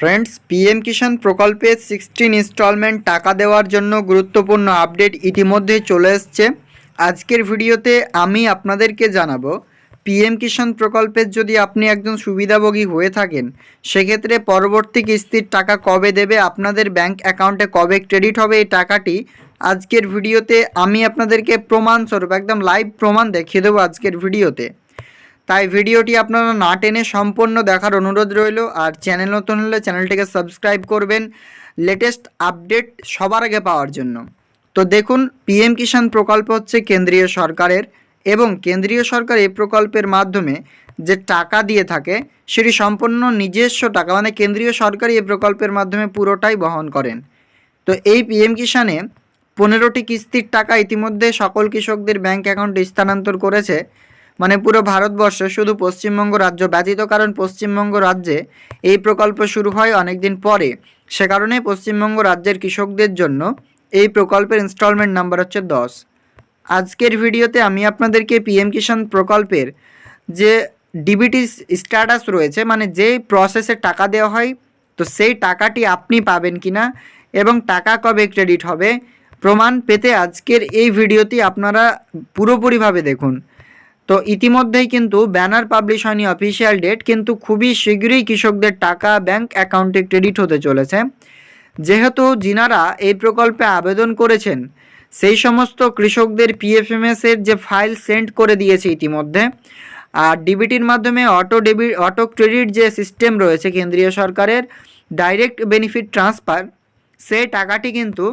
Friends PM কিষাণ প্রকল্পে sixteen instalment টাকা দেওয়ার জন্য গুরুত্বপূর্ণ আপডেট ইতিমধ্যে চলে এসছে। আজকের ভিডিওতে আমি আপনাদেরকে জানাব, পিএম কিষাণ প্রকল্পের যদি আপনি একজন সুবিধাভোগী হয়ে থাকেন, সেক্ষেত্রে পরবর্তী কিস্তির টাকা কবে দেবে, আপনাদের ব্যাংক অ্যাকাউন্টে কবে ক্রেডিট হবে এই টাকাটি, আজকের ভিডিওতে আমি আপনাদেরকে প্রমাণস্বরূপ, একদম লাইভ প্রমাণ দেখিয়ে দেবো আজকের ভিডিওতে। তাই ভিডিওটি আপনারা না টেনে সম্পূর্ণ দেখার অনুরোধ রইল আর চ্যানেল নতুন হলে চ্যানেলটিকে সাবস্ক্রাইব করবেন লেটেস্ট আপডেট সবার আগে পাওয়ার জন্য। তো দেখুন, পিএম কিষাণ প্রকল্প হচ্ছে কেন্দ্রীয় সরকারের এবং কেন্দ্রীয় সরকার এই প্রকল্পের মাধ্যমে যে টাকা দিয়ে থাকে, সেটি সম্পূর্ণ নিজস্ব টাকা মানে কেন্দ্রীয় সরকারই এই প্রকল্পের মাধ্যমে পুরোটাই বহন করেন। তো এই পিএম কিষাণে পনেরোটি কিস্তির টাকা ইতিমধ্যে সকল কৃষকদের ব্যাংক অ্যাকাউন্টে স্থানান্তর করেছে। মানে পুরো ভারতবর্ষে শুধু পশ্চিমবঙ্গ রাজ্য ব্যতীত, কারণ পশ্চিমবঙ্গ রাজ্যে এই প্রকল্প শুরু হয় অনেক দিন পরে। সে কারণে পশ্চিমবঙ্গ রাজ্যের কৃষকদের জন্য এই প্রকল্পের ইনস্টলমেন্ট নাম্বার হচ্ছে দশ। আজকের ভিডিওতে আমি আপনাদেরকে পিএম কিষাণ প্রকল্পের যে ডিবিটি স্ট্যাটাস রয়েছে মানে যে প্রসেসে টাকা দেওয়া হয়, তো সেই টাকাটি আপনি পাবেন কিনা এবং টাকা কবে ক্রেডিট হবে, প্রমাণ পেতে আজকের এই ভিডিওটি আপনারা পুরোপুরিভাবে দেখুন। তো ইতিমধ্যেই কিন্তু ব্যানার পাবলিশ হয়নি অফিসিয়াল ডেট কিন্তু খুবই শীঘ্রই কৃষকদের টাকা ব্যাংক অ্যাকাউন্টে ক্রেডিট হতে চলেছে। যেহেতু যিনারা এই প্রকল্পে আবেদন করেছেন, সেই সমস্ত কৃষকদের পিএফএমএস এর যে ফাইল সেন্ড করে দিয়েছে ইতিমধ্যে, আর ডিবিটির মাধ্যমে অটো ডেবিট অটো ক্রেডিট যে সিস্টেম রয়েছে কেন্দ্রীয় সরকারের ডাইরেক্ট বেনিফিট ট্রান্সফার সেই টাকাটি কিন্তু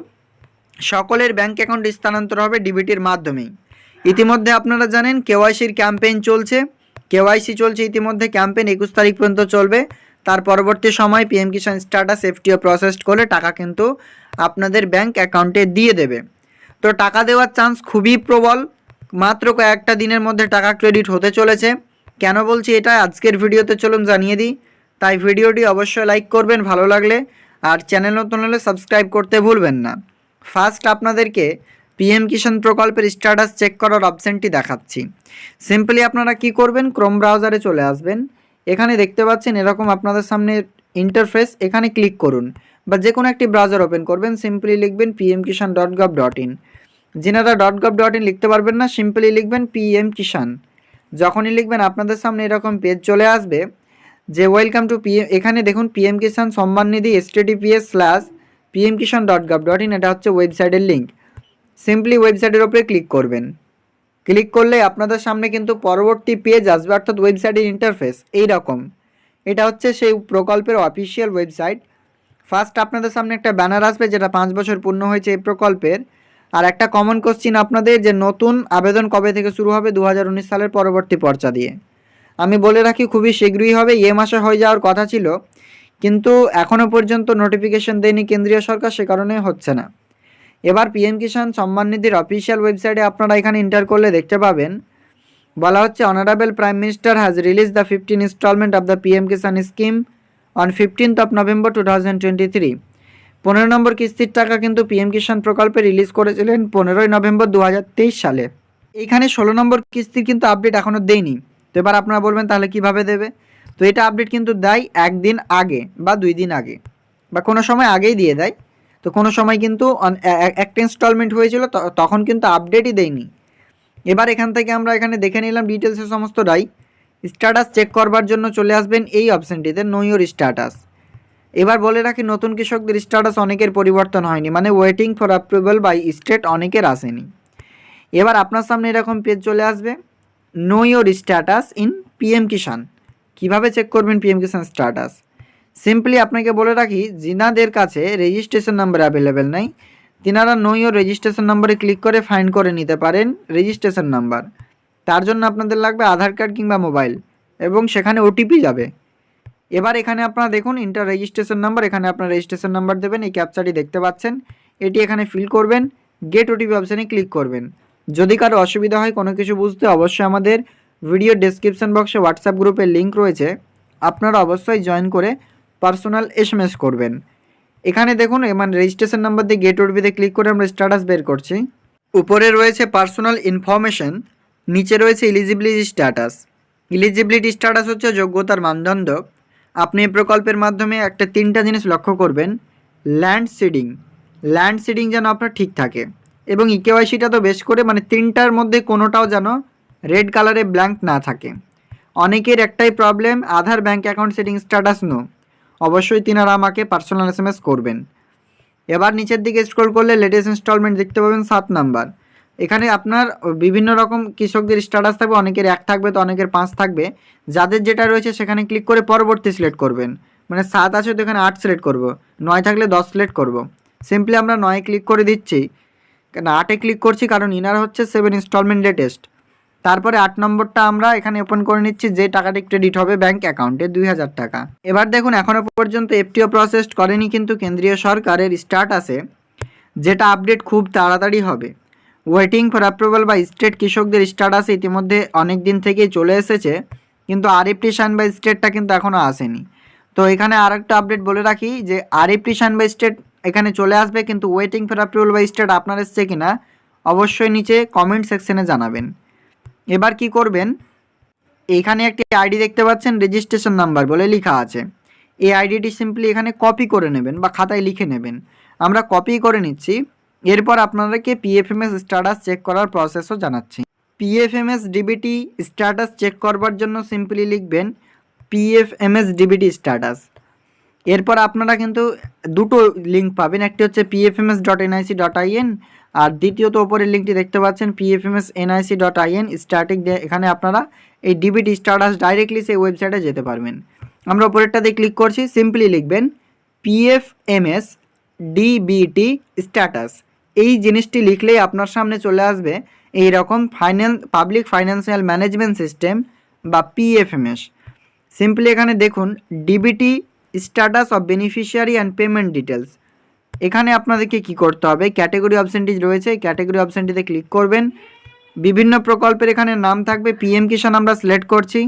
সকলের ব্যাংক অ্যাকাউন্টে স্থানান্তর হবে ডিবিটির মাধ্যমেই। ইতিমধ্যে আপনারা জানেন কেওয়াইসির ক্যাম্পেইন চলছে। কেওয়াইসি চলছে ইতিমধ্যে ক্যাম্পেইন একুশ তারিখ পর্যন্ত চলবে। তার পরবর্তী সময় PM Kisan status FTO process করলে টাকা কিন্তু আপনাদের ব্যাংক অ্যাকাউন্টে দিয়ে দেবে। তো টাকা দেওয়ার চান্স খুবই প্রবল। মাত্র কয়েকটা দিনের মধ্যে টাকা ক্রেডিট হতে চলেছে। কেন বলছি এটা? আজকের ভিডিওতে চলুন জানিয়ে দিই। তাই ভিডিওটি অবশ্যই লাইক করবেন, ভালো লাগলে। আর চ্যানেল নতুন হলে সাবস্ক্রাইব করতে ভুলবেন না। ফার্স্ট আপনাদেরকে পিএম কিষাণ প্রকল্পের স্ট্যাটাস চেক করার অপশানটি দেখাচ্ছি। সিম্পলি আপনারা কি করবেন? ক্রোম ব্রাউজারে চলে আসবেন। এখানে দেখতে পাচ্ছেন এরকম আপনাদের সামনে ইন্টারফেস এখানে ক্লিক করুন বা যে কোনো একটি ব্রাউজার ওপেন করবেন। সিম্পলি লিখবেন PM Kisan dot gov dot in যিনারা ডট গভ ডট ইন লিখতে পারবেন না সিম্পলি লিখবেন পিএম কিষাণ। যখনই লিখবেন, আপনাদের সামনে এরকম পেজ চলে আসবে যে ওয়েলকাম টু পিএম এখানে দেখুন পিএম কিষাণ সম্মান নিধি এস TDPs slash PM Kisan dot gov dot in এটা হচ্ছে ওয়েবসাইটের লিঙ্ক সিম্পলি ওয়েবসাইটের ওপরে ক্লিক করবেন। ক্লিক করলে আপনাদের সামনে কিন্তু পরবর্তী পেজ আসবে, অর্থাৎ ওয়েবসাইটের ইন্টারফেস এই রকম এটা হচ্ছে সেই প্রকল্পের অফিসিয়াল ওয়েবসাইট ফার্স্ট আপনাদের সামনে একটা ব্যানার আসবে, যেটা পাঁচ বছর পূর্ণ হয়েছে এই প্রকল্পের। আর একটা কমন কোশ্চিন আপনাদের, যে নতুন আবেদন কবে থেকে শুরু হবে? দু হাজার উনিশ সালের পরবর্তী পর্চা দিয়ে। আমি বলে রাখি, খুবই শীঘ্রই হবে, এ মাসে হয়ে যাওয়ার কথা ছিল। কিন্তু এখনও পর্যন্ত নোটিফিকেশন দেয়নি কেন্দ্রীয় সরকার, সে কারণে হচ্ছে না। এবার পিএম কিষাণ সম্মান নিধির অফিসিয়াল ওয়েবসাইটে আপনারা এখানে এন্টার করলে দেখতে পাবেন। বলা হচ্ছে honourable prime minister has release the fifteen instalment of the PM Kisan scheme on fifteenth of November two thousand twenty three পনেরো নম্বর কিস্তির টাকা কিন্তু পিএম কিষাণ প্রকল্পে রিলিজ করেছিলেন পনেরোই নভেম্বর দু হাজার তেইশ সালে। এইখানে ষোলো নম্বর কিস্তির কিন্তু আপডেট এখনও দেয়নি। তো এবার আপনারা বলবেন, তাহলে কীভাবে দেবে? তো এটা আপডেট কিন্তু দেয় একদিন আগে বা দুই দিন আগে। বা কোনো সময় আগেই দিয়ে দেয়। তো কোনো সময় কিন্তু একটা ইনস্টলমেন্ট হয়েছিল তখন কিন্তু আপডেটই দেয়নি। এবার এখান থেকে আমরা এখানে দেখে নিলাম ডিটেলসের সমস্তটাই স্ট্যাটাস চেক করবার জন্য চলে আসবেন এই অপশানটিতে নো ইউর স্ট্যাটাস এবার বলে রাখি, নতুন কৃষকদের স্ট্যাটাস অনেকের পরিবর্তন হয়নি মানে waiting for approval by state অনেকের আসেনি। এবার আপনার সামনে এরকম পেজ চলে আসবে know your status in PM Kisan কীভাবে চেক করবেন পিএম কিষাণ স্ট্যাটাস সিম্পলি আপনাকে বলে রাখি যিনাদের কাছে রেজিস্ট্রেশন নাম্বার অ্যাভেলেবেল নাই। তিনারা নো ইউর রেজিস্ট্রেশন নাম্বারে ক্লিক করে ফাইন্ড করে নিতে পারেন রেজিস্ট্রেশন নাম্বার তার জন্য আপনাদের লাগবে আধার কার্ড কিংবা মোবাইল এবং সেখানে ওটিপি যাবে। এবার এখানে আপনারা দেখুন ইন্টার রেজিস্ট্রেশন নাম্বার এখানে আপনার রেজিস্ট্রেশন নাম্বার দেবেন, এই ক্যাপচাটি দেখতে পাচ্ছেন। এটি এখানে ফিল করবেন গেট ওটিপি অপশানে ক্লিক করবেন। যদি কারও অসুবিধা হয়, কোনো কিছু বুঝতে অবশ্যই আমাদের ভিডিও ডেসক্রিপশন বক্সে হোয়াটসঅ্যাপ গ্রুপের লিঙ্ক রয়েছে। আপনারা অবশ্যই জয়েন করে পার্সোনাল এসএমএস করবেন। এখানে দেখুন মানে রেজিস্ট্রেশন নাম্বার দিয়ে গেট ওটিপিতে ক্লিক করে আমরা স্ট্যাটাস বের করছি। উপরে রয়েছে পার্সোনাল ইনফরমেশন নিচে রয়েছে ইলিজিবিলিটি স্ট্যাটাস ইলিজিবিলিটি স্ট্যাটাস হচ্ছে যোগ্যতার মানদণ্ড। আপনি এই প্রকল্পের মাধ্যমে একটা তিনটা জিনিস লক্ষ্য করবেন ল্যান্ড সিডিং ল্যান্ড সিডিং যেন আপনার ঠিক থাকে। এবং E ইকেওয়াইসিটা তো বেশ করে মানে তিনটার মধ্যে কোনোটাও যেন রেড কালারে ব্ল্যাঙ্ক না থাকে। অনেকের একটাই problem Aadhaar bank account seeding status no অবশ্যই তিনারা আমাকে পার্সোনাল এস করবেন। এবার নিচের দিকে স্ক্রল করলে লেটেস্ট ইনস্টলমেন্ট দেখতে পাবেন সাত নাম্বার। এখানে আপনার বিভিন্ন রকম কৃষকদের স্ট্যাটাস থাকবে, অনেকের এক থাকবে তো অনেকের পাঁচ থাকবে। যাদের যেটা রয়েছে সেখানে ক্লিক করে পরবর্তী সিলেক্ট করবেন। মানে সাত আছে তো এখানে আট সিলেক্ট করব। নয় থাকলে দশ সিলেক্ট করব। সিম্পলি আমরা নয় ক্লিক করে দিচ্ছি। কেন আটে ক্লিক করছি কারণ ইনার হচ্ছে সেভেন ইনস্টলমেন্ট লেটেস্ট তারপরে আট নম্বরটা আমরা এখানে ওপেন করে নিচ্ছি, যে টাকাটি ক্রেডিট হবে ব্যাংক অ্যাকাউন্টে দুই হাজার টাকা। এবার দেখুন এখনও পর্যন্ত এফটিও প্রসেস করেনি কিন্তু কেন্দ্রীয় সরকারের স্টার্ট আছে, যেটা আপডেট খুব তাড়াতাড়ি হবে। Waiting for approval by state কৃষকদের স্টার্টাস ইতিমধ্যে অনেক দিন থেকেই চলে এসেছে, কিন্তু আরএফটি শান বাই স্টেটটা কিন্তু এখনও আসেনি। তো এখানে আর একটা আপডেট বলে রাখি, যে আরএফটি শান বাই স্টেট এখানে চলে আসবে, কিন্তু waiting for approval by state আপনার এসছে কিনা, অবশ্যই নিচে কমেন্ট সেকশনে জানাবেন। এবার কি করবেন? এখানে একটি আইডি দেখতে পাচ্ছেন রেজিস্ট্রেশন নাম্বার বলে লেখা আছে। এই আইডিটি সিম্পলি এখানে কপি করে নেবেন বা খাতায় লিখে নেবেন। আমরা কপি করে নিচ্ছি। এরপর আপনাদেরকে পিএফএমএস স্ট্যাটাস চেক করার প্রসেসও জানাচ্ছি। পিএফএমএস ডিবিটি স্ট্যাটাস চেক করবার জন্য সিম্পলি লিখবেন পিএফএমএস ডিবিটি স্ট্যাটাস এরপর আপনারা কিন্তু দুটো লিঙ্ক পাবেন। একটি হচ্ছে PFMS dot NIC dot IN আর দ্বিতীয়ত ওপরের লিঙ্কটি দেখতে পাচ্ছেন PFMS NIC dot IN starting এখানে আপনারা এই ডিবিটি স্ট্যাটাস ডাইরেক্টলি সেই ওয়েবসাইটে যেতে পারবেন। আমরা ওপরেরটাতে ক্লিক করছি সিম্পলি লিখবেন পিএফএমএস ডিবিটি স্ট্যাটাস এই জিনিসটি লিখলেই আপনার সামনে চলে আসবে এই রকম finance public financial management system বা পিএফএমএস সিম্পলি এখানে দেখুন DBT status of beneficiary and payment details এখানে আপনাদেরকে কি করতে হবে? ক্যাটাগরি অপশানটি রয়েছে। ক্যাটাগরি অপশানটিতে ক্লিক করবেন। বিভিন্ন প্রকল্পের এখানে নাম থাকবে। পিএম কিষাণ আমরা সিলেক্ট করছি।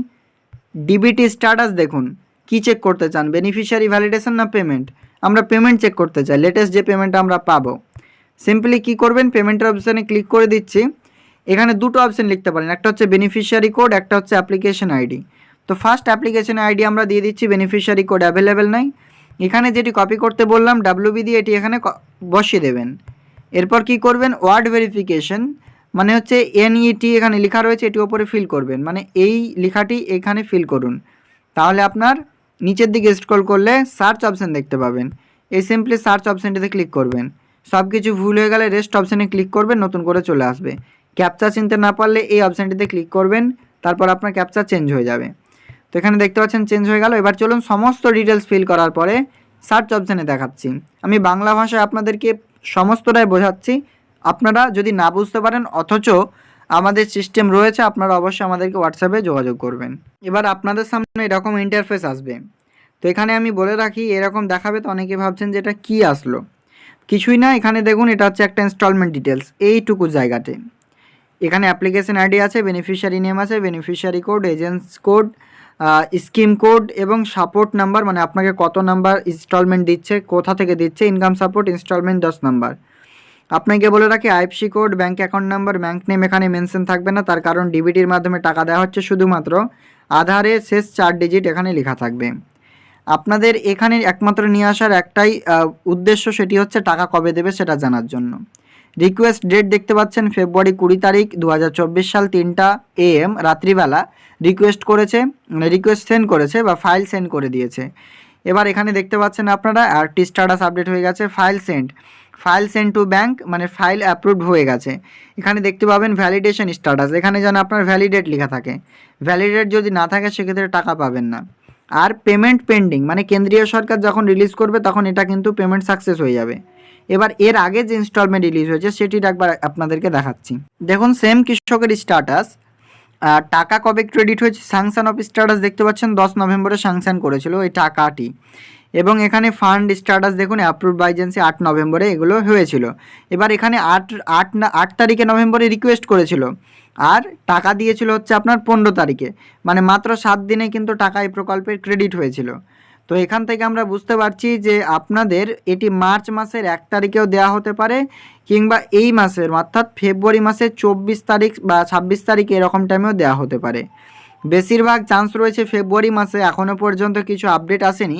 ডিবিটি স্ট্যাটাস দেখুন। কি চেক করতে চান? বেনিফিশিয়ারি ভ্যালিডেশন না পেমেন্ট আমরা পেমেন্ট চেক করতে চাই। লেটেস্ট যে পেমেন্ট আমরা পাবো। সিম্পলি কি করবেন? পেমেন্টের অপশানে ক্লিক করে দিচ্ছি। এখানে দুটো অপশান লিখতে পারেন। একটা হচ্ছে বেনিফিশিয়ারি কোড একটা হচ্ছে অ্যাপ্লিকেশন আইডি তো ফার্স্ট অ্যাপ্লিকেশন আইডি আমরা দিয়ে দিচ্ছি। বেনিফিশিয়ারি কোড অ্যাভেলেবেল নাই। এখানে যেটি কপি করতে বললাম ডাব্লিউবি দিয়ে এটি এখানে বসিয়ে দেবেন। এরপর কি করবেন? ওয়ার্ড ভেরিফিকেশন মানে হচ্ছে এনইটি এখানে লেখা রয়েছে, এটি ওপরে ফিল করবেন। মানে এই লেখাটি এখানে ফিল করুন। তাহলে আপনার নিচের দিকে স্ক্রল করলে সার্চ অপশান দেখতে পাবেন। এই সিম্পলি সার্চ অপশানটিতে ক্লিক করবেন। সব কিছু ভুল হয়ে গেলে রেস্ট অপশানে ক্লিক করবেন, নতুন করে চলে আসবে। ক্যাপচা চিনতে না পারলে এই অপশানটিতে ক্লিক করবেন, তারপর আপনার ক্যাপচা চেঞ্জ হয়ে যাবে। তো এখানে দেখতে পাচ্ছেন চেঞ্জ হয়ে গেল। এবার চলুন সমস্ত ডিটেলস ফিল করার পরে সার্চ অপশানে দেখাচ্ছি। আমি বাংলা ভাষায় আপনাদেরকে সমস্তটাই বোঝাচ্ছি। আপনারা যদি না বুঝতে পারেন, অথচ আমাদের সিস্টেম রয়েছে, আপনারা অবশ্যই আমাদেরকে হোয়াটসঅ্যাপে যোগাযোগ করবেন। এবার আপনাদের সামনে এরকম ইন্টারফেস আসবে। তো এখানে আমি বলে রাখি, এরকম দেখাবে তো অনেকে ভাবছেন যে এটা কী আসলো। কিছুই না, এখানে দেখুন, এটা হচ্ছে একটা ইনস্টলমেন্ট ডিটেলস এইটুকু জায়গাতে। এখানে অ্যাপ্লিকেশন আইডি আছে বেনিফিশিয়ারি নেম আছে beneficiary code agents code scheme code এবং সাপোর্ট নাম্বার মানে আপনাকে কত নাম্বার ইনস্টলমেন্ট দিচ্ছে, কোথা থেকে দিচ্ছে ইনকাম সাপোর্ট ইনস্টলমেন্ট দশ নাম্বার। আপনাকে বলে রাখি IFSC code bank account number bank name এখানে মেনশন থাকবে না, তার কারণ ডিবিটির মাধ্যমে টাকা দেওয়া হচ্ছে শুধুমাত্র। আধারে শেষ চার ডিজিট এখানে লেখা থাকবে। আপনাদের এখানে একমাত্র নিয়ে আসার একটাই উদ্দেশ্য সেটি হচ্ছে টাকা কবে দেবে সেটা জানার জন্য। রিকোয়েস্ট ডেট দেখতে পাচ্ছেন ফেব্রুয়ারি কুড়ি তারিখ দু হাজার চব্বিশ সাল তিনটা এএম রাত্রিবেলা। রিকোয়েস্ট করেছে রিকোয়েস্ট সেন্ড করেছে বা ফাইল সেন্ড করে দিয়েছে। এবার এখানে দেখতে পাচ্ছেন আপনারা আরটি স্ট্যাটাস আপডেট হয়ে গেছে file send file send to bank মানে ফাইল অ্যাপ্রুভড হয়ে গেছে। এখানে দেখতে পাবেন ভ্যালিডেশন স্ট্যাটাস এখানে যেন আপনার ভ্যালিডেট লেখা থাকে। ভ্যালিডেট যদি না থাকে, সেক্ষেত্রে টাকা পাবেন না। আর পেমেন্ট পেন্ডিং মানে কেন্দ্রীয় সরকার যখন রিলিজ করবে, তখন এটা কিন্তু পেমেন্ট সাকসেস হয়ে যাবে। এবার এর আগে যে ইনস্টলমেন্ট রিলিজ হয়েছে, সেটির একবার আপনাদেরকে দেখাচ্ছি। দেখুন সেম কৃষকের স্ট্যাটাস টাকা কবে ক্রেডিট হয়েছে স্যাংশন অফ স্ট্যাটাস দেখতে পাচ্ছেন, দশ নভেম্বরে স্যাংশন করেছিল, এই টাকাটি। এবং এখানে ফান্ড স্ট্যাটাস দেখুন অ্যাপ্রুভ বাই এজেন্সি আট নভেম্বরে এগুলো হয়েছিল। এবার এখানে আট আট না, আট তারিখে নভেম্বরে রিকোয়েস্ট করেছিল। আর টাকা দিয়েছিল হচ্ছে আপনার পনেরো তারিখে। মানে মাত্র সাত দিনে কিন্তু টাকা এই প্রকল্পের ক্রেডিট হয়েছিল। তো এখান থেকে আমরা বুঝতে পারছি যে আপনাদের এটি মার্চ মাসের এক তারিখেও দেওয়া হতে পারে, কিংবা এই মাসের, অর্থাৎ ফেব্রুয়ারি মাসের চব্বিশ তারিখ বা ছাব্বিশ তারিখ এরকম টাইমেও দেওয়া হতে পারে। বেশিরভাগ চান্স রয়েছে ফেব্রুয়ারি মাসে। এখনও পর্যন্ত কিছু আপডেট আসেনি।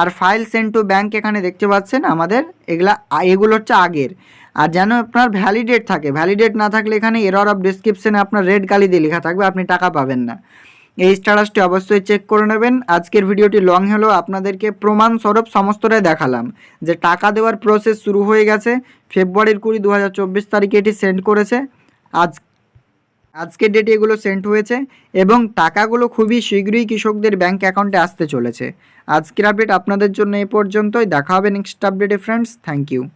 আর ফাইল সেন্ড টু ব্যাঙ্ক এখানে দেখতে পাচ্ছেন আমাদের, এগুলা, এগুলো হচ্ছে আগের। আর যেন আপনার ভ্যালিডেট থাকে। ভ্যালিডেট না থাকলে এখানে এরর অফ ডিসক্রিপশনে আপনার রেড কালি দিয়ে লেখা থাকবে, আপনি টাকা পাবেন না। এই স্ট্যাটাসটি অবশ্যই চেক করে নেবেন। আজকের ভিডিওটি লং হলেও আপনাদেরকে প্রমাণস্বরূপ সমস্তটাই দেখালাম। যে টাকা দেওয়ার প্রসেস শুরু হয়ে গেছে, ফেব্রুয়ারির কুড়ি দু তারিখে এটি সেন্ড করেছে। আজ আজকের ডেটে এগুলো সেন্ড হয়েছে এবং টাকাগুলো খুবই শীঘ্রই কৃষকদের ব্যাঙ্ক অ্যাকাউন্টে আসতে চলেছে। আজকের আপডেট আপনাদের জন্য এ পর্যন্তই। দেখা হবে নেক্সট আপডেটে ফ্রেন্ডস থ্যাংক ইউ